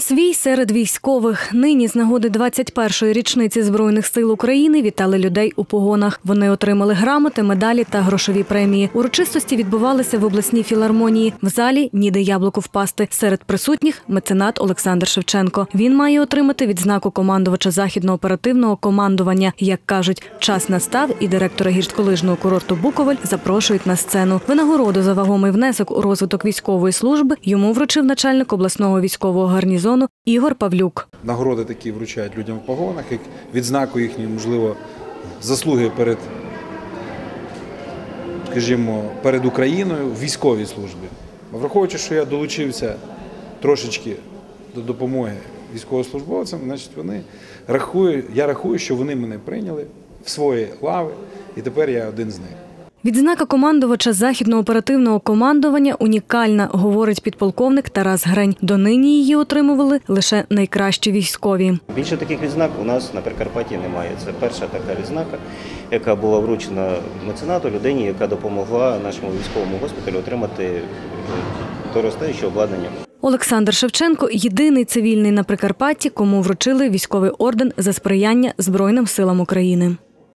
Свій серед військових нині з нагоди 21-ї річниці збройних сил України вітали людей у погонах. Вони отримали грамоти, медалі та грошові премії. Урочистості відбувалися в обласній філармонії. В залі ніде яблуку впасти. Серед присутніх меценат Олександр Шевченко. Він має отримати відзнаку командувача західного оперативного командування. Як кажуть, час настав, і директора гірськолижного курорту Буковель запрошують на сцену. Винагороду за вагомий внесок у розвиток військової служби йому вручив начальник обласного військового гарнізону Ігор Павлюк. Нагороди такі вручають людям в погонах, як відзнаку їхньої, можливо, заслуги перед, скажімо, перед Україною в військовій службі. Враховуючи, що я долучився трошечки до допомоги військовослужбовцям, значить вони рахують, я рахую, що вони мене прийняли в свої лави, і тепер я один з них. Відзнака командувача західного оперативного командування унікальна, говорить підполковник Тарас Грень. Донині її отримували лише найкращі військові. Більше таких відзнак у нас на Прикарпатті немає. Це перша така відзнака, яка була вручена меценату, людині, яка допомогла нашому військовому госпіталю отримати е, доростаюче обладнання. Олександр Шевченко єдиний цивільний на Прикарпатті, кому вручили військовий орден за сприяння Збройним силам України.